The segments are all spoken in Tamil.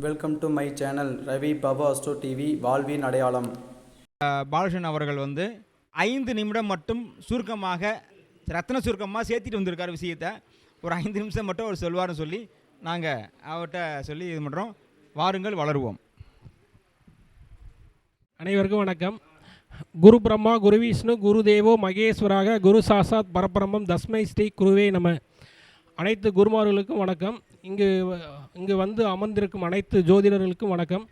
Welcome to my channel Ravi Baba astro TV வாழ்வின் அடையாளம் பாலகிருஷ்ணன் அவர்கள் வந்து ஐந்து நிமிடம் மட்டும் சுருக்கமாக ரத்ன சுருக்கமாக சேர்த்திட்டு வந்திருக்கார் விஷயத்தை. ஒரு ஐந்து நிமிஷம் மட்டும் அவர் சொல்வார்னு சொல்லி நாங்கள் அவர்கிட்ட சொல்லி இது பண்ணுறோம் வாருங்கள் வளருவோம். அனைவருக்கும் வணக்கம். குரு பிரம்மா குரு விஷ்ணு குரு தேவோ மகேஸ்வராக குரு சாசாத் பரபிரம்மம் தஸ்மை ஸ்ரீ குருவே நம. அனைத்து குருமார்களுக்கும் வணக்கம். இங்கு இங்கு வந்து அமர்ந்திருக்கும் அனைத்து ஜோதிடர்களுக்கும் வணக்கம்.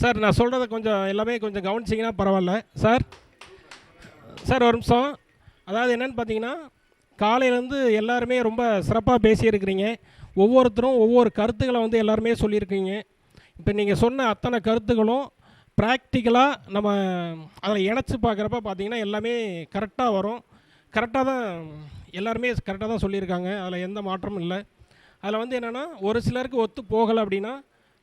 சார் நான் சொல்கிறத கொஞ்சம் எல்லாமே கொஞ்சம் கவனிச்சிங்கன்னா பரவாயில்ல. சார் சார் ஒரு நிமிஷம். அதாவது என்னென்னு பார்த்தீங்கன்னா காலையிலேருந்து எல்லாருமே ரொம்ப சிறப்பாக பேசியிருக்கிறீங்க. ஒவ்வொருத்தரும் ஒவ்வொரு கருத்துக்களை வந்து எல்லாருமே சொல்லியிருக்கீங்க. இப்போ நீங்கள் சொன்ன அத்தனை கருத்துக்களும் ப்ராக்டிக்கலாக நம்ம அதில் இணைச்சி பார்க்குறப்ப பார்த்தீங்கன்னா எல்லாமே கரெக்டாக வரும். கரெக்டாக தான் எல்லாருமே கரெக்டாக தான் சொல்லியிருக்காங்க. அதில் எந்த மாற்றமும் இல்லை. அதில் வந்து என்னென்னா ஒரு சிலருக்கு ஒத்து போகலை அப்படின்னா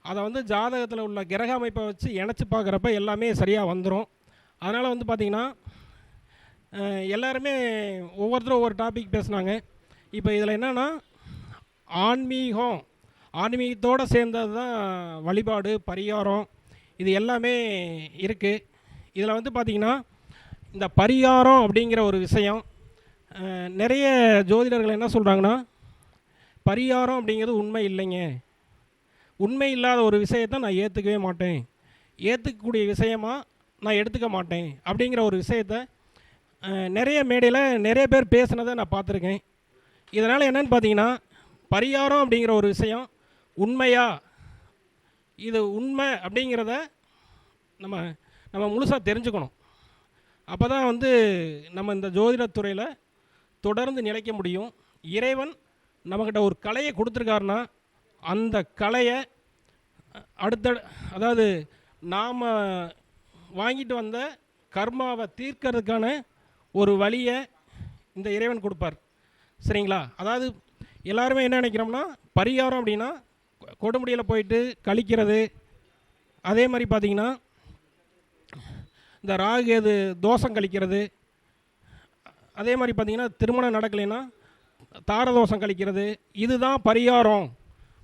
அதை வந்து ஜாதகத்தில் உள்ள கிரக அமைப்பை வச்சு இணைச்சி பார்க்குறப்ப எல்லாமே சரியாக வந்துடும் அதனால் வந்து பார்த்திங்கன்னா எல்லாருமே ஒவ்வொருத்தரும் ஒவ்வொரு டாபிக் பேசுனாங்க. இப்போ இதில் என்னென்னா ஆன்மீகம் ஆன்மீகத்தோடு சேர்ந்தது தான் வழிபாடு பரிகாரம் இது எல்லாமே இருக்குது இதில் வந்து பார்த்திங்கன்னா இந்த பரிகாரம் அப்படிங்கிற ஒரு விஷயம் நிறைய ஜோதிடர்கள் என்ன சொல்கிறாங்கன்னா பரிகாரம் அப்படிங்கிறது உண்மை இல்லைங்க. உண்மை இல்லாத ஒரு விஷயத்தை நான் ஏற்றுக்கவே மாட்டேன். ஏற்றுக்கக்கூடிய விஷயமா நான் எடுத்துக்க மாட்டேன் அப்படிங்கிற ஒரு விஷயத்த நிறைய மேடையில் நிறைய பேர் பேசுனதை நான் பார்த்துருக்கேன். இதனால் என்னென்னு பார்த்தீங்கன்னா பரிகாரம் அப்படிங்கிற ஒரு விஷயம் உண்மையா? இது உண்மை அப்படிங்கிறத நம்ம நம்ம முழுசாக தெரிஞ்சுக்கணும். அப்போ தான் வந்து நம்ம இந்த ஜோதிடத்துறையில் தொடர்ந்து நிலைக்க முடியும். இறைவன் நம்மக்கிட்ட ஒரு கலையை கொடுத்துருக்காருன்னா அந்த கலையை அடுத்த அதாவது நாம் வாங்கிட்டு வந்த கர்மாவை தீர்க்கறதுக்கான ஒரு வழியை இந்த இறைவன் கொடுப்பார். சரிங்களா? அதாவது எல்லாருமே என்ன நினைக்கிறோம்னா பரிகாரம் அப்படின்னா கொ- கொடுமுடியில் போயிட்டு கழிக்கிறது. அதே மாதிரி பார்த்தீங்கன்னா இந்த ராகு எது தோஷம் கழிக்கிறது. அதே மாதிரி பார்த்திங்கன்னா திருமணம் நடக்கலைன்னா தாரதோஷம் கழிக்கிறது இதுதான் பரிகாரம்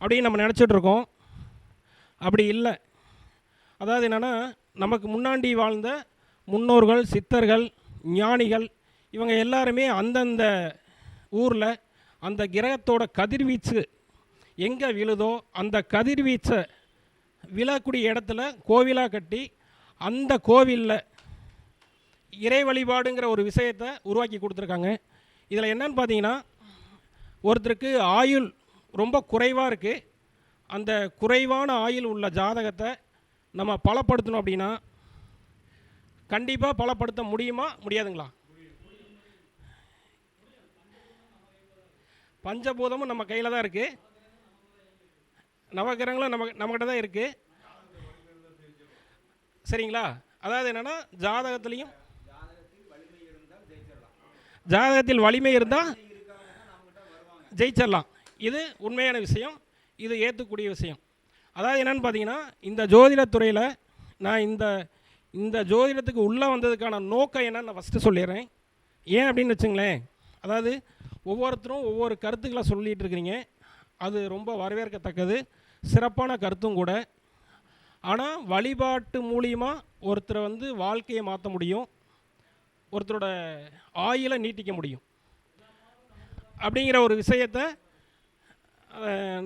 அப்படின்னு நம்ம நினச்சிட்டு இருக்கோம் அப்படி இல்லை. அதாவது என்னென்னா நமக்கு முன்னாடி வாழ்ந்த முன்னோர்கள் சித்தர்கள் ஞானிகள் இவங்க எல்லாருமே அந்தந்த ஊரில் அந்த கிரகத்தோட கதிர்வீச்சு எங்கே விழுதோ அந்த கதிர்வீச்சை விழக்கூடிய இடத்துல கோவிலாக கட்டி அந்த கோவிலில் இறை வழிபாடுங்கிற ஒரு விஷயத்தை உருவாக்கி கொடுத்துருக்காங்க. இதில் என்னன்னு பார்த்தீங்கன்னா ஒருத்தருக்கு ஆயுள் ரொம்ப குறைவாக இருக்குது அந்த குறைவான ஆயுள் உள்ள ஜாதகத்தை நம்ம பலப்படுத்தணும் அப்படின்னா கண்டிப்பாக பலப்படுத்த முடியுமா? முடியாதுங்களா? பஞ்சபூதமும் நம்ம கையில் தான் இருக்குது நவகிரகங்களும் நம்ம நம்மகிட்ட தான் இருக்குது சரிங்களா? அதாவது என்னென்னா ஜாதகத்துலேயும் ஜாதகத்தில் வலிமை இருந்தால் ஜெயிச்சிடலாம் இது உண்மையான விஷயம் இது ஏற்றுக்கூடிய விஷயம். அதாவது என்னென்னு பார்த்தீங்கன்னா இந்த ஜோதிடத்துறையில் நான் இந்த இந்த ஜோதிடத்துக்கு உள்ளே வந்ததுக்கான நோக்கம் என்னன்னு நான் ஃபஸ்ட்டு சொல்லிடுறேன். ஏன் அப்படின்னு வச்சுங்களேன் அதாவது ஒவ்வொருத்தரும் ஒவ்வொரு கருத்துக்களை சொல்லிகிட்டு இருக்கிறீங்க. அது ரொம்ப வரவேற்கத்தக்கது சிறப்பான கருத்தும் கூட. ஆனால் வழிபாட்டு மூலியமாக ஒருத்தரை வந்து வாழ்க்கையை மாற்ற முடியும். ஒருத்தரோட ஆயிலை நீட்டிக்க முடியும். அப்படிங்கிற ஒரு விஷயத்தை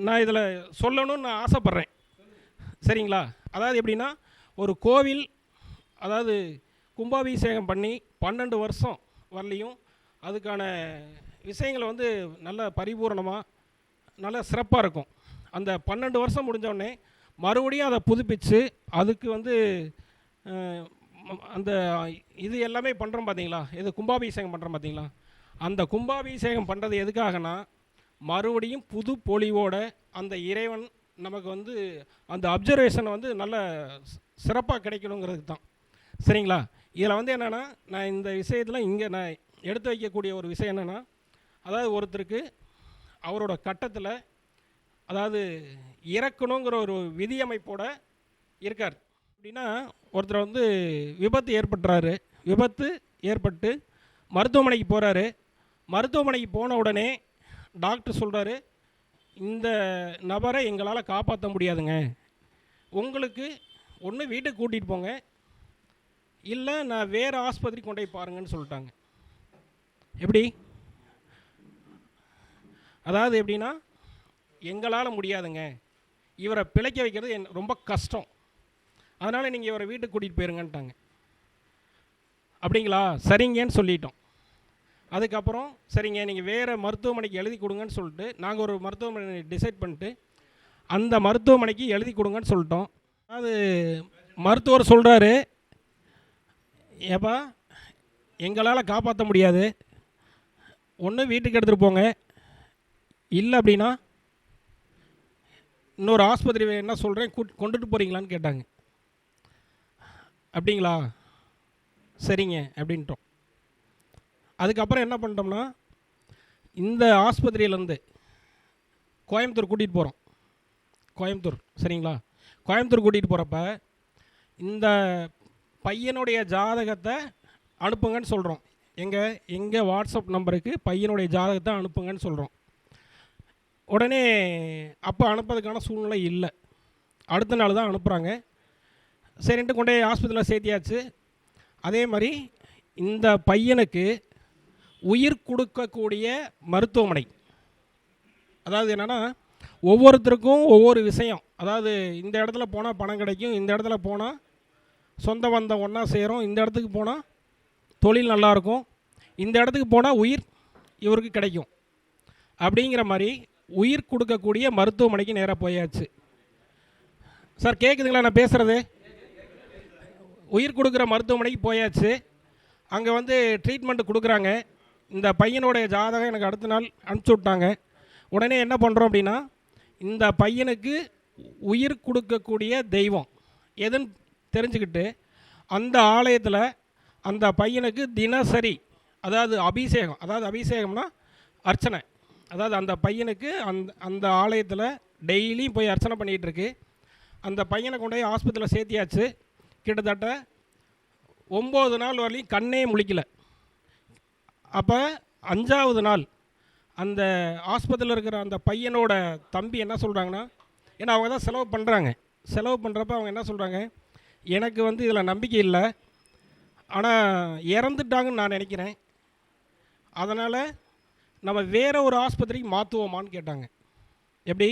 நான் இதில் சொல்லணும்னு நான் ஆசைப்பட்றேன். சரிங்களா? அதாவது எப்படின்னா ஒரு கோவில் அதாவது கும்பாபிஷேகம் பண்ணி பன்னெண்டு வருஷம் வரலையும் அதுக்கான விஷயங்களை வந்து நல்ல பரிபூரணமாக நல்ல சிறப்பாக இருக்கும். அந்த பன்னெண்டு வருஷம் முடிஞ்சோடனே மறுபடியும் அதை புதுப்பிச்சு அதுக்கு வந்து அந்த இது எல்லாமே பண்ணுறோம் பார்த்தீங்களா இது கும்பாபிஷேகம் பண்ணுறோம் பார்த்தீங்களா அந்த கும்பாபிஷேகம் பண்ணுறது எதுக்காகனா மறுபடியும் புது பொலிவோட அந்த இறைவன் நமக்கு வந்து அந்த அப்சர்வேஷன் வந்து நல்ல சிறப்பாக கிடைக்கணுங்கிறதுக்கு தான். சரிங்களா? இதில் வந்து என்னென்னா நான் இந்த விஷயத்தில் இங்கே நான் எடுத்து வைக்கக்கூடிய ஒரு விஷயம் என்னென்னா அதாவது ஒருத்தருக்கு அவரோட கட்டத்தில் அதாவது இறக்கணுங்கிற ஒரு விதியமைப்போட இருக்கார். அப்படின்னா ஒருத்தர் வந்து விபத்து ஏற்பட்டுறாரு. விபத்து ஏற்பட்டு மருத்துவமனைக்கு போகிறாரு மருத்துவமனைக்கு போன உடனே டாக்டர் சொல்கிறாரு இந்த நபரை எங்களால் காப்பாற்ற முடியாதுங்க. உங்களுக்கு ஒன்று வீட்டுக்கு கூட்டிகிட்டு போங்க. இல்லை நான் வேறு ஆஸ்பத்திரி கொண்டு போய் பாருங்கன்னு சொல்லிட்டாங்க. எப்படி? அதாவது எப்படின்னா எங்களால் முடியாதுங்க. இவரை பிழைக்க வைக்கிறது என் ரொம்ப கஷ்டம். அதனால் நீங்கள் இவரை வீட்டுக்கு கூட்டிகிட்டு போயிருங்கன்ட்டாங்க. அப்படிங்களா? சரிங்கன்னு சொல்லிட்டோம். அதுக்கப்புறம் சரிங்க நீங்கள் வேறு மருத்துவமனைக்கு எழுதி கொடுங்கன்னு சொல்லிட்டு நாங்கள் ஒரு மருத்துவமனை டிசைட் பண்ணிட்டு அந்த மருத்துவமனைக்கு எழுதி கொடுங்கன்னு சொல்லிட்டோம். அது மருத்துவர் சொல்கிறாரு ஏப்பா எங்களால் காப்பாற்ற முடியாது. ஒன்று வீட்டுக்கு எடுத்துகிட்டு போங்க. இல்லை அப்படின்னா இன்னொரு ஆஸ்பத்திரி என்ன சொல்கிறேன் கூட் கொண்டுட்டு போகிறீங்களான்னு கேட்டாங்க. அப்படிங்களா? சரிங்க அப்படின்ட்டோம். அதுக்கப்புறம் என்ன பண்ணிட்டோம்னா இந்த ஆஸ்பத்திரியிலேருந்து கோயம்புத்தூர் கூட்டிகிட்டு போகிறோம் கோயம்புத்தூர் சரிங்களா? கோயம்புத்தூர் கூட்டிகிட்டு போகிறப்ப இந்த பையனுடைய ஜாதகத்தை அனுப்புங்கன்னு சொல்கிறோம் எங்கள் எங்கள் வாட்ஸ்அப் நம்பருக்கு பையனுடைய ஜாதகத்தை அனுப்புங்கன்னு சொல்கிறோம் உடனே அப்போ அனுப்புறதுக்கான சூழ்நிலை இல்லை. அடுத்த நாள் தான் அனுப்புகிறாங்க சரின்ட்டு கொண்டு போய் ஆஸ்பத்திரியில் சேர்த்தியாச்சு. அதே மாதிரி இந்த பையனுக்கு உயிர் கொடுக்கக்கூடிய மருத்துவமனை. அதாவது என்னென்னா ஒவ்வொருத்தருக்கும் ஒவ்வொரு விஷயம். அதாவது இந்த இடத்துல போனால் பணம் கிடைக்கும் இந்த இடத்துல போனால் சொந்த பந்தம் ஒன்றா சேரும் இந்த இடத்துக்கு போனால் தொழில் நல்லாயிருக்கும் இந்த இடத்துக்கு போனால் உயிர் இவருக்கு கிடைக்கும். அப்படிங்கிற மாதிரி உயிர் கொடுக்கக்கூடிய மருத்துவமனைக்கு நேராக போயாச்சு. சார் கேட்குதுங்களா நான் பேசுகிறது உயிர் கொடுக்குற மருத்துவமனைக்கு போயாச்சு. அங்கே வந்து ட்ரீட்மெண்ட் கொடுக்குறாங்க. இந்த பையனுடைய ஜாதகம் எனக்கு அடுத்த நாள் அனுப்பிச்சி விட்டாங்க. உடனே என்ன பண்ணுறோம் அப்படின்னா இந்த பையனுக்கு உயிர் கொடுக்கக்கூடிய தெய்வம் எதுன்னு தெரிஞ்சுக்கிட்டு அந்த ஆலயத்தில் அந்த பையனுக்கு தினசரி அதாவது அபிஷேகம் அதாவது அபிஷேகம்னா அர்ச்சனை. அதாவது அந்த பையனுக்கு அந்த அந்த ஆலயத்தில் டெய்லியும் போய் அர்ச்சனை பண்ணிகிட்ருக்கு. அந்த பையனை கொண்டு போய் ஆஸ்பத்திரியில் சேர்த்தியாச்சு. கிட்டத்தட்ட ஒம்பது நாள் வரலையும் கண்ணே முழிக்கல. அப்போ அஞ்சாவது நாள் அந்த ஆஸ்பத்திரியில் இருக்கிற அந்த பையனோட தம்பி என்ன சொல்கிறாங்கன்னா ஏன்னா அவங்க தான் செலவு பண்ணுறாங்க செலவு பண்ணுறப்ப அவங்க என்ன சொல்கிறாங்க எனக்கு வந்து இதில் நம்பிக்கை இல்லை. ஆனால் இறந்துட்டாங்கன்னு நான் நினைக்கிறேன். அதனால் நம்ம வேறு ஒரு ஆஸ்பத்திரிக்கு மாற்றுவோமான்னு கேட்டாங்க. எப்படி?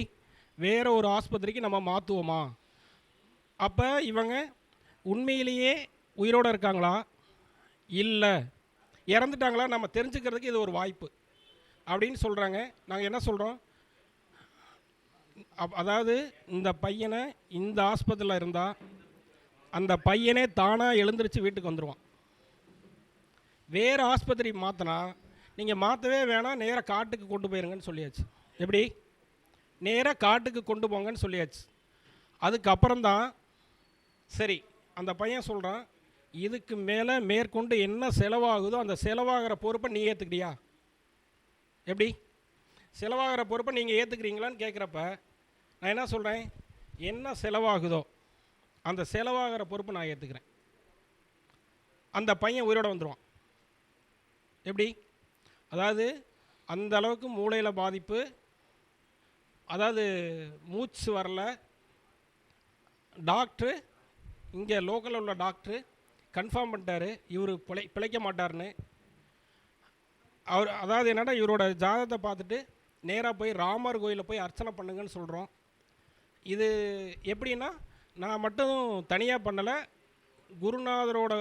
வேறு ஒரு ஆஸ்பத்திரிக்கு நம்ம மாற்றுவோமா அப்போ இவங்க உண்மையிலேயே உயிரோடு இருக்காங்களா? இல்லை. இறந்துட்டாங்களா நம்ம தெரிஞ்சுக்கிறதுக்கு இது ஒரு வாய்ப்பு. அப்படின்னு சொல்கிறாங்க நாங்கள் என்ன சொல்கிறோம் அப் அதாவது இந்த பையனை இந்த ஆஸ்பத்திரியில் இருந்தால் அந்த பையனே தானாக எழுந்திரிச்சு வீட்டுக்கு வந்துடுவான் வேறு ஆஸ்பத்திரி மாற்றினா நீங்கள் மாற்றவே வேணாம் நேராக காட்டுக்கு கொண்டு போயிருங்கன்னு சொல்லியாச்சு. எப்படி? நேராக காட்டுக்கு கொண்டு போங்கன்னு சொல்லியாச்சு. அதுக்கப்புறம் தான் சரி அந்த பையன் சொல்கிறான் இதுக்கு மேலே மேற்கொண்டு என்ன செலவாகுதோ அந்த செலவாகிற பொறுப்பை நீ ஏற்றுக்கிறியா எப்படி? செலவாகிற பொறுப்பை நீங்கள் ஏற்றுக்கிறீங்களான்னு கேட்குறப்ப நான் என்ன சொல்கிறேன் என்ன செலவாகுதோ அந்த செலவாகிற பொறுப்பை நான் ஏற்றுக்கிறேன் அந்த பையன் உயிரோட வந்துடுவான் எப்படி? அதாவது அந்த அளவுக்கு மூளையில் பாதிப்பு அதாவது மூச்சு வரல டாக்டரு இங்கே லோக்கலில் உள்ள டாக்டரு கன்ஃபார்ம் பண்ணிட்டாரு. இவர் பிழை பிழைக்க மாட்டார்னு அவர் அதாவது என்னென்னா இவரோட ஜாதகத்தை பார்த்துட்டு நேராக போய் ராமர் கோயிலில் போய் அர்ச்சனை பண்ணுங்கன்னு சொல்கிறோம் இது எப்படின்னா நான் மட்டும் தனியாக பண்ணலை குருநாதரோட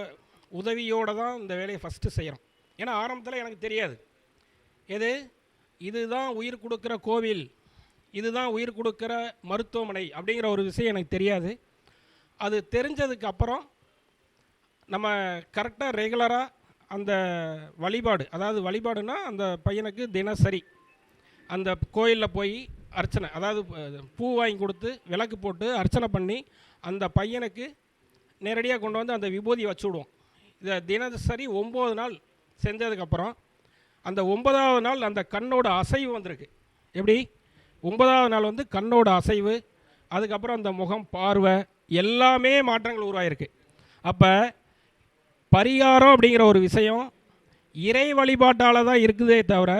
உதவியோடு தான் இந்த வேலையை ஃபஸ்ட்டு செய்கிறோம் ஏன்னா ஆரம்பத்தில் எனக்கு தெரியாது. எது? இதுதான் உயிர் கொடுக்குற கோவில். இதுதான் உயிர் கொடுக்குற மருத்துவமனை அப்படிங்கிற ஒரு விஷயம் எனக்கு தெரியாது. அது தெரிஞ்சதுக்கு அப்புறம் நம்ம கரெக்டாக ரெகுலராக அந்த வழிபாடு அதாவது வழிபாடுனா அந்த பையனுக்கு தினசரி அந்த கோயிலில் போய் அர்ச்சனை அதாவது பூ வாங்கி கொடுத்து விளக்கு போட்டு அர்ச்சனை பண்ணி அந்த பையனுக்கு நேரடியாக கொண்டு வந்து அந்த விபூதி வச்சு விடுவோம் இதை தினசரி ஒம்பது நாள் செஞ்சதுக்கப்புறம் அந்த ஒன்பதாவது நாள் அந்த கண்ணோட அசைவு வந்திருக்கு. எப்படி? ஒன்பதாவது நாள் வந்து கண்ணோட அசைவு அதுக்கப்புறம் அந்த முகம் பார்வை எல்லாமே மாற்றங்கள் உருவாயிருக்கு. அப்போ பரிகாரம் அப்படிங்கிற ஒரு விஷயம் இறை வழிபாட்டால் தான் இருக்குதே தவிர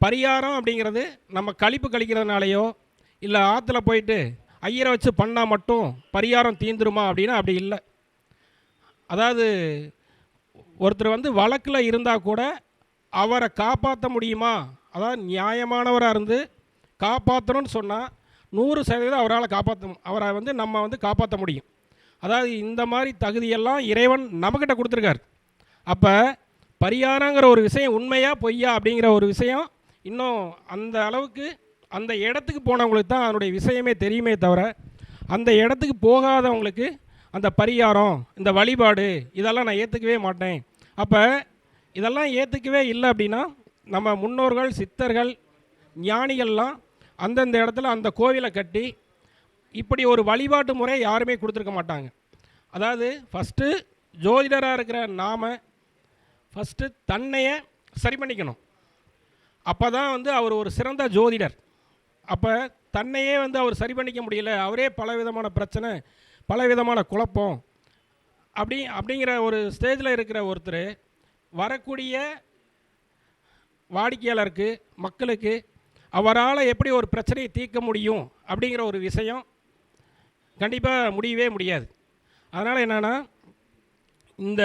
பரிகாரம் அப்படிங்கிறது நம்ம கழிப்பு கழிக்கிறதுனாலையோ இல்லை ஆற்றுல போயிட்டு ஐயரை வச்சு பண்ணால் மட்டும் பரிகாரம் தீந்துருமா அப்படின்னா அப்படி இல்லை. அதாவது ஒருத்தர் வந்து வழக்கில் இருந்தால் கூட அவரை காப்பாற்ற முடியுமா? அதாவது நியாயமானவராக இருந்து காப்பாற்றணும்னு சொன்னால் நூறு சதவீதம் அவரால் காப்பாற்ற அவரை வந்து நம்ம வந்து காப்பாற்ற முடியும். அதாவது இந்த மாதிரி தகுதியெல்லாம் இறைவன் நம்மக்கிட்ட கொடுத்துருக்காரு. அப்போ பரிகாரங்கிற ஒரு விஷயம் உண்மையா பொய்யா அப்படிங்கிற ஒரு விஷயம் இன்னும் அந்த அளவுக்கு அந்த இடத்துக்கு போனவங்களுக்கு தான் அதனுடைய விஷயமே தெரியுமே தவிர அந்த இடத்துக்கு போகாதவங்களுக்கு அந்த பரிகாரம் இந்த வழிபாடு இதெல்லாம் நான் ஏற்றுக்கவே மாட்டேன். அப்போ இதெல்லாம் ஏற்றுக்கவே இல்லை அப்படின்னா நம்ம முன்னோர்கள் சித்தர்கள் ஞானிகள்லாம் அந்தந்த இடத்துல அந்த கோவிலை கட்டி இப்படி ஒரு வழிபாட்டு முறை யாருமே கொடுத்துருக்க மாட்டாங்க. அதாவது ஃபஸ்ட்டு ஜோதிடராக இருக்கிற நாம ஃபஸ்ட்டு தன்னையை சரி பண்ணிக்கணும். அப்போ தான் வந்து அவர் ஒரு சிறந்த ஜோதிடர். அப்போ தன்னையே வந்து அவர் சரி பண்ணிக்க முடியல அவரே பல விதமான பிரச்சனை பல விதமான குழப்பம். அப்படி அப்படிங்கிற ஒரு ஸ்டேஜில் இருக்கிற ஒருத்தர் வரக்கூடிய வாடிக்கையாளருக்கு மக்களுக்கு அவரால் எப்படி ஒரு பிரச்சனையை தீர்க்க முடியும் அப்படிங்கிற ஒரு விஷயம் கண்டிப்பாக முடியவே முடியாது. அதனால் என்னென்னா இந்த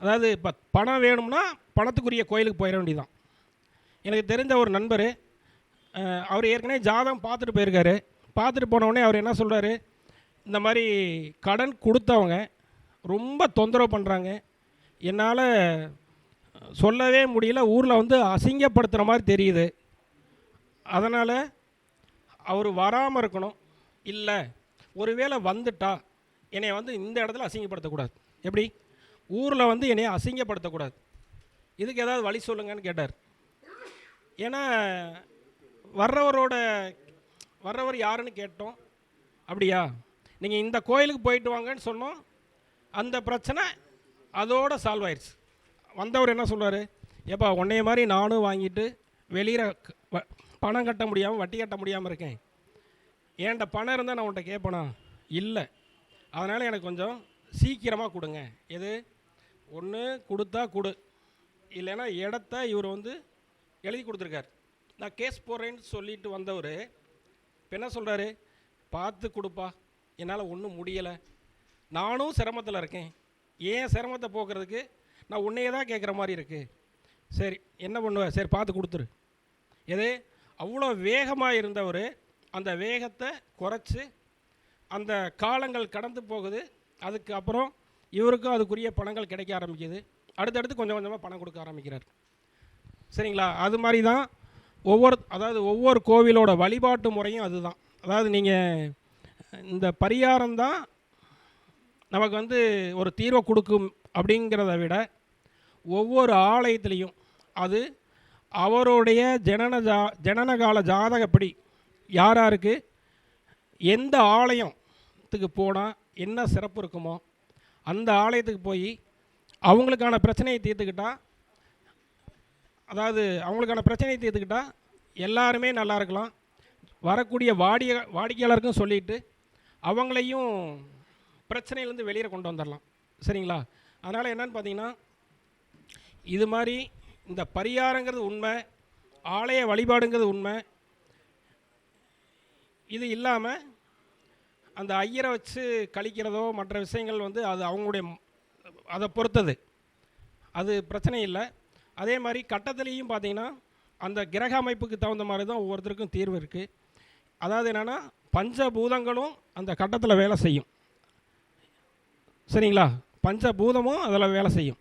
அதாவது இப்போ பணம் வேணும்னா பணத்துக்குரிய கோயிலுக்கு போயிட வேண்டியதான் எனக்கு தெரிஞ்ச ஒரு நண்பர் அவர் ஏற்கனவே ஜாதகம் பார்த்துட்டு போயிருக்காரு. பார்த்துட்டு போனவுடனே அவர் என்ன சொல்கிறாரு இந்த மாதிரி கடன் கொடுத்தவங்க ரொம்ப தொந்தரவு பண்ணுறாங்க என்னால் சொல்லவே முடியல ஊரில் வந்து அசிங்கப்படுத்துகிற மாதிரி தெரியுது. அதனால் அவர் வராமல் இருக்கணும். இல்லை. ஒருவேளை வந்துட்டா என்னை வந்து இந்த இடத்துல அசிங்கப்படுத்தக்கூடாது. எப்படி? ஊரில் வந்து என்னை அசிங்கப்படுத்தக்கூடாது. இதுக்கு ஏதாவது வழி சொல்லுங்கன்னு கேட்டார். ஏன்னா வர்றவரோட வர்றவர் யாருன்னு கேட்டோம். அப்படியா? நீங்கள் இந்த கோயிலுக்கு போயிட்டு வாங்கன்னு சொன்னோம். அந்த பிரச்சனை அதோட சால்வ் ஆயிடுச்சு வந்தவர் என்ன சொல்வார் ஏப்பா உன்னைய மாதிரி நானும் வாங்கிட்டு வெளியில் பணம் கட்ட முடியாமல் வட்டி கட்ட முடியாமல் இருக்கேன். என்கிட்ட பணம் இருந்தால் நான் உன்கிட்ட கேட்பேனா இல்லை. அதனால் எனக்கு கொஞ்சம் சீக்கிரமாக கொடுங்க. எது? ஒன்று கொடுத்தா கொடு. இல்லைன்னா இடத்த இவர் வந்து எழுதி கொடுத்துருக்கார். நான் கேஸ் போடுறேன்னு சொல்லிட்டு வந்தவர் இப்போ என்ன சொல்கிறாரு பார்த்து கொடுப்பா. என்னால் ஒன்றும் முடியலை. நானும் சிரமத்தில் இருக்கேன். ஏன் சிரமத்தை போக்குறதுக்கு? நான் உன்னையே தான் கேட்குற மாதிரி இருக்குது சரி என்ன பண்ணுவேன் சரி பார்த்து கொடுத்துரு. எது? அவ்வளோ வேகமாக இருந்தவர் அந்த வேகத்தை குறைச்சி அந்த காலங்கள் கடந்து போகுது. அதுக்கு அப்புறம் இவருக்கும் அதுக்குரிய பணங்கள் கிடைக்க ஆரம்பிக்குது. அடுத்தடுத்து கொஞ்சம் கொஞ்சமாக பணம் கொடுக்க ஆரம்பிக்கிறார். சரிங்களா? அது மாதிரி தான் ஒவ்வொரு அதாவது ஒவ்வொரு கோவிலோட வழிபாட்டு முறையும் அதுதான். அதாவது நீங்கள் இந்த பரிகாரம் தான் நமக்கு வந்து ஒரு தீர்வை கொடுக்கும் அப்படிங்கிறத விட ஒவ்வொரு ஆலயத்துலேயும் அது அவருடைய ஜனன ஜா ஜனனகால ஜாதகப்படி யார் யாருக்கு எந்த ஆலயத்துக்கு போனால் என்ன சிறப்பு இருக்குமோ அந்த ஆலயத்துக்கு போய் அவங்களுக்கான பிரச்சனையை தீர்த்துக்கிட்டா அதாவது அவங்களுக்கான பிரச்சனையை தீர்த்துக்கிட்டா எல்லாருமே நல்லா இருக்கலாம். வரக்கூடிய வாடிய வாடிக்கையாளருக்கும் சொல்லிட்டு அவங்களையும் பிரச்சனையிலேருந்து வெளியில் கொண்டு வந்துடலாம் சரிங்களா? அதனால் என்னன்னு பார்த்தீங்கன்னா இது மாதிரி இந்த பரிகாரங்கிறது உண்மை ஆலய வழிபாடுங்கிறது உண்மை இது இல்லாமல் அந்த ஐயரை வச்சு கழிக்கிறதோ மற்ற விஷயங்கள் வந்து அது அவங்களுடைய அதை பொறுத்தது. அது பிரச்சனை இல்லை. அதே மாதிரி கட்டத்துலேயும் பார்த்தீங்கன்னா அந்த கிரக அமைப்புக்கு தகுந்த மாதிரி தான் ஒவ்வொருத்தருக்கும் தீர்வு இருக்குது அதாவது என்னென்னா பஞ்சபூதங்களும் அந்த கட்டத்தில் வேலை செய்யும். சரிங்களா? பஞ்சபூதமும் அதில் வேலை செய்யும்.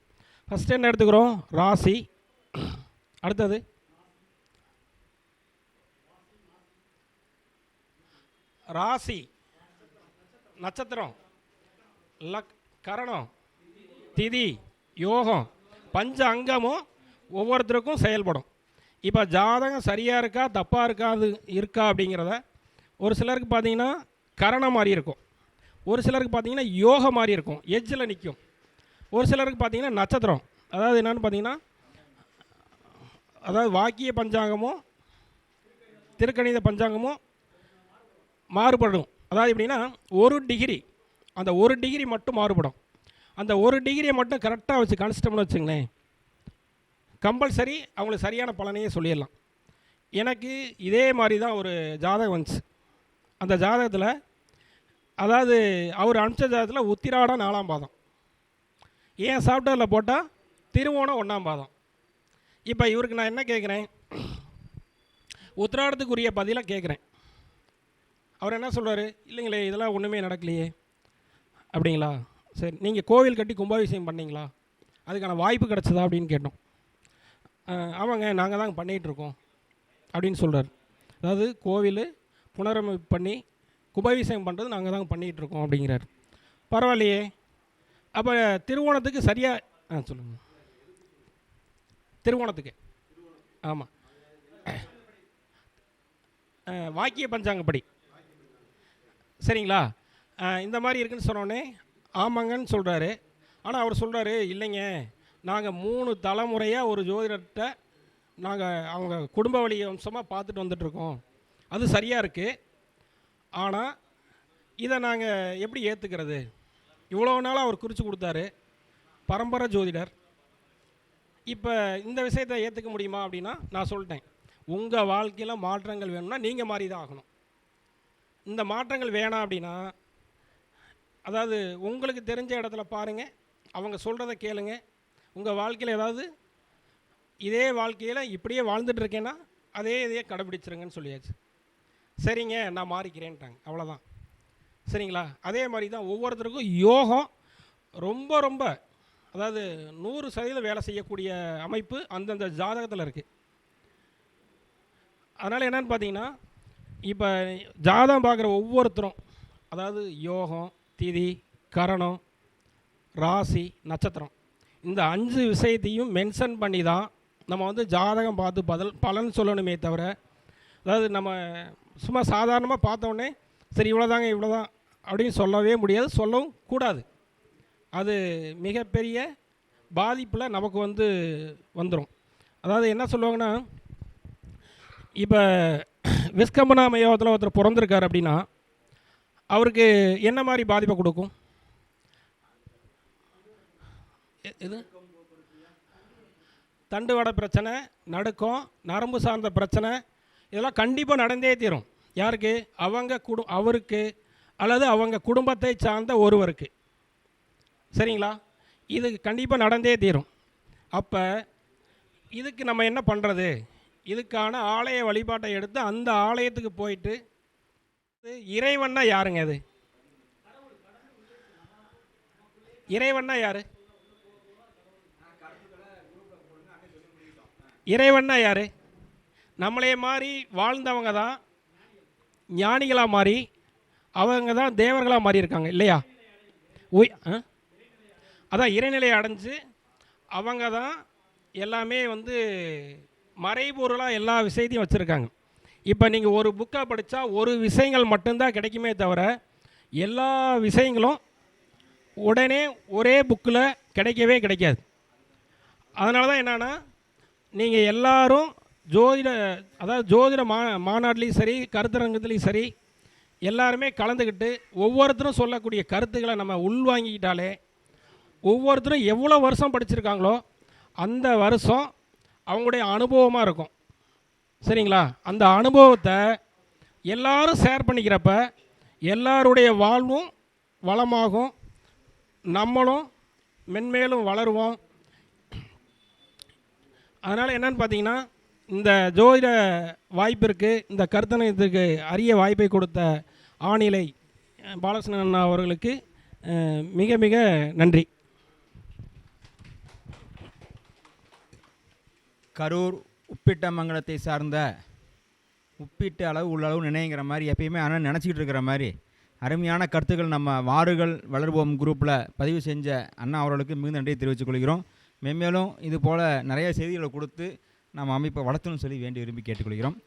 ஃபஸ்ட்டு என்ன எடுத்துக்கிறோம்? ராசி. அடுத்தது ராசி நட்சத்திரம் லக் கரணம் திதி யோகம் பஞ்ச அங்கமும் ஒவ்வொருத்தருக்கும் செயல்படும். இப்போ ஜாதகம் சரியாக இருக்கா தப்பாக இருக்காது இருக்கா அப்படிங்கிறத ஒரு சிலருக்கு பார்த்தீங்கன்னா கரணம் மாதிரி இருக்கும். ஒரு சிலருக்கு பார்த்தீங்கன்னா யோகம் மாதிரி இருக்கும் எஜ்ஜில் நிற்கும் ஒரு சிலருக்கு பார்த்தீங்கன்னா நட்சத்திரம் அதாவது என்னென்னு பார்த்தீங்கன்னா அதாவது வாக்கிய பஞ்சாங்கமும் திருக்கணித பஞ்சாங்கமும் மாறுபடும். அதாவது எப்படின்னா ஒரு டிகிரி அந்த ஒரு டிகிரி மட்டும் மாறுபடும். அந்த ஒரு டிகிரியை மட்டும் கரெக்டாக வச்சு கணிச்சிட்டோம்னு வச்சுங்களேன். கம்பல்சரி அவங்களுக்கு சரியான பலனையே சொல்லிடலாம். எனக்கு இதே மாதிரி தான் ஒரு ஜாதகம் வந்துச்சு. அந்த ஜாதகத்தில் அதாவது அவர் அனுப்பிச்ச ஜாதகத்தில் உத்திராடம் நாலாம் பாதம். ஏன் சாஃப்ட்வேரில் போட்டால் திருவோணம் ஒன்றாம் பாதம். இப்போ இவருக்கு நான் என்ன கேட்குறேன் உத்திராடத்துக்குரிய பதிலாக கேட்குறேன் அவர் என்ன சொல்கிறார் இல்லைங்களே இதெல்லாம் ஒன்றுமே நடக்கலையே. அப்படிங்களா? சரி நீங்கள் கோவில் கட்டி கும்பாபிஷேகம் பண்ணிங்களா? அதுக்கான வாய்ப்பு கிடச்சதா? அப்படின்னு கேட்டோம். ஆமாங்க நாங்கள் தான் பண்ணிகிட்ருக்கோம் அப்படின்னு சொல்கிறார் அதாவது கோவில் புனரமைப்பு பண்ணி கும்பாபிஷேகம் பண்ணுறது நாங்கள் தான் பண்ணிகிட்ருக்கோம் அப்படிங்கிறார். பரவாயில்லையே. அப்போ திருவோணத்துக்கு சரியாக ஆ சொல்லுங்கள் திருவோணத்துக்கு. ஆமாம் வாக்கிய பஞ்சாங்கப்படி. சரிங்களா? இந்த மாதிரி இருக்குன்னு சொன்னோடனே ஆமாங்கன்னு சொல்கிறாரு ஆனால் அவர் சொல்கிறாரு இல்லைங்க நாங்கள் மூணு தலைமுறையாக ஒரு ஜோதிடர்கிட்ட நாங்கள் அவங்க குடும்ப வழி வம்சமாக பார்த்துட்டு வந்துட்ருக்கோம் அது சரியாக இருக்குது ஆனால் இதை நாங்கள் எப்படி ஏற்றுக்கிறது இவ்வளோ நாளாக அவர் குறித்து கொடுத்தாரு. பரம்பரை ஜோதிடர். இப்போ இந்த விஷயத்தை ஏற்றுக்க முடியுமா அப்படின்னா நான் சொல்லிட்டேன். உங்கள் வாழ்க்கையில் மாற்றங்கள் வேணும்னா நீங்கள் மாறி தான் ஆகணும். இந்த மாற்றங்கள் வேணாம் அப்படின்னா அதாவது உங்களுக்கு தெரிஞ்ச இடத்துல பாருங்கள் அவங்க சொல்கிறத கேளுங்க. உங்கள் வாழ்க்கையில் ஏதாவது இதே வாழ்க்கையில் இப்படியே வாழ்ந்துட்டுருக்கேன்னா அதே இதையே கடைப்பிடிச்சிருங்கன்னு சொல்லியாச்சு. சரிங்க நான் மாறிக்கிறேன்ட்டாங்க. அவ்வளோதான் சரிங்களா? அதே மாதிரி தான் ஒவ்வொருத்தருக்கும் யோகம் ரொம்ப ரொம்ப அதாவது நூறு சதவீதம் வேலை செய்யக்கூடிய அமைப்பு அந்தந்த ஜாதகத்தில் இருக்குது அதனால் என்னன்னு பார்த்தீங்கன்னா இப்போ ஜாதகம் பார்க்குற ஒவ்வொருத்தரும் அதாவது யோகம் திதி கரணம் ராசி நட்சத்திரம் இந்த அஞ்சு விஷயத்தையும் மென்ஷன் பண்ணி தான் நம்ம வந்து ஜாதகம் பார்த்து பதில் பலன் சொல்லணுமே தவிர அதாவது நம்ம சும்மா சாதாரணமாக பார்த்தோன்னே சரி இவ்வளோதாங்க இவ்வளோதான் அப்படின்னு சொல்லவே முடியாது சொல்லவும் கூடாது. அது மிகப்பெரிய பாதிப்பில் நமக்கு வந்து வந்துடும் அதாவது என்ன சொல்லுவாங்கன்னா இப்போ விஸ்கம்பனா மையத்தில் ஒருத்தர் பிறந்திருக்கார் அப்படின்னா அவருக்கு என்ன மாதிரி பாதிப்பை கொடுக்கும்? எ- எது? தண்டுவடை பிரச்சனை நடுக்கம் நரம்பு சார்ந்த பிரச்சனை இதெல்லாம் கண்டிப்பாக நடந்தே தீரும். யாருக்கு? அவங்க குடு அவருக்கு அல்லது அவங்க குடும்பத்தை சார்ந்த ஒருவருக்கு. சரிங்களா? இது கண்டிப்பாக நடந்தே தீரும். அப்போ இதுக்கு நம்ம என்ன பண்ணுறது இதுக்கான ஆலய வழிபாட்டை எடுத்து அந்த ஆலயத்துக்கு போயிட்டு இறைவன்னா யாருங்க அது? இறைவன்னா யாரு? இறைவன்னா யாரு? நம்மளே மாதிரி வாழ்ந்தவங்க தான் ஞானிகளாக மாறி அவங்க தான் தேவர்களாக மாறி இருக்காங்க இல்லையா? உய் ஆ? அதான் இறைநிலையை அடைஞ்சு அவங்க தான் எல்லாமே வந்து மறைபொருளாக எல்லா விஷயத்தையும் வச்சுருக்காங்க. இப்போ நீங்கள் ஒரு புக்கை படித்தா ஒரு விஷயங்கள் மட்டும்தான் கிடைக்குமே தவிர எல்லா விஷயங்களும் உடனே ஒரே புக்கில் கிடைக்கவே கிடைக்காது. அதனால தான் என்னென்னா நீங்கள் எல்லோரும் ஜோதிட அதாவது ஜோதிட மா மாநாட்டிலையும் சரி கருத்தரங்கத்துலேயும் சரி எல்லாருமே கலந்துக்கிட்டு ஒவ்வொருத்தரும் சொல்லக்கூடிய கருத்துக்களை நம்ம உள்வாங்கிக்கிட்டாலே ஒவ்வொருத்தரும் எவ்வளோ வருஷம் படிச்சிருக்காங்களோ அந்த வருஷம் அவங்களுடைய அனுபவமாக இருக்கும். சரிங்களா? அந்த அனுபவத்தை எல்லாரும் ஷேர் பண்ணிக்கிறப்ப எல்லாருடைய வாழ்வும் வளமாகும். நம்மளும் மென்மேலும் வளருவோம். அதனால் என்னென்னு பார்த்தீங்கன்னா இந்த ஜோதிட வாய்ப்பிற்கு இந்த கருத்தனத்துக்கு அரிய வாய்ப்பை கொடுத்த ஆணிலை பாலகிருஷ்ணன் அண்ணா அவர்களுக்கு மிக மிக நன்றி. கரூர் உப்பிட்டமங்கலத்தை சார்ந்த உப்பிட்ட அளவு உள்ளளவு நினைங்கிற மாதிரி எப்பயுமே ஆனால் நினச்சிக்கிட்டு இருக்கிற மாதிரி அருமையான கருத்துக்கள் நம்ம வாருகள் வளர்வோம் குரூப்பில் பதிவு செஞ்ச அண்ணா அவர்களுக்கு மிகுந்த நன்றியை தெரிவித்துக் கொள்கிறோம். மென்மேலும் இது போல் நிறைய செய்திகளை கொடுத்து நம்ம அமைப்பை வளர்த்தணும்னு சொல்லி வேண்டி விரும்பி கேட்டுக்கொள்கிறோம்.